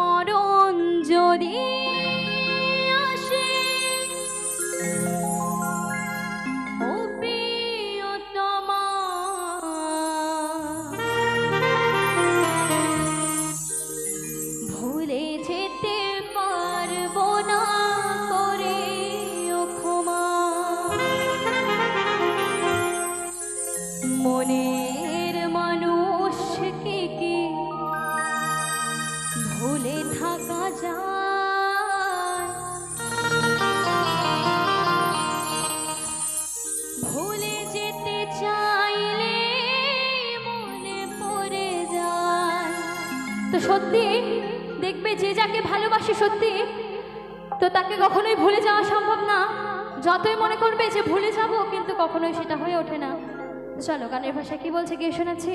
মরণ যদি আসে যেতে পারব না করে ও মনের ভুলে যেতে চাইলে মনে পড়ে যায়। তো সত্যি দেখবে যে যাকে ভালোবাসে সত্যি, তো তাকে কখনোই ভুলে যাওয়া সম্ভব না। যতই মনে করবে যে ভুলে যাব, কিন্তু কখনোই সেটা হয়ে ওঠে না। চলো, গানের ভাষা কি বলছে, গিয়ে শোনাচ্ছি।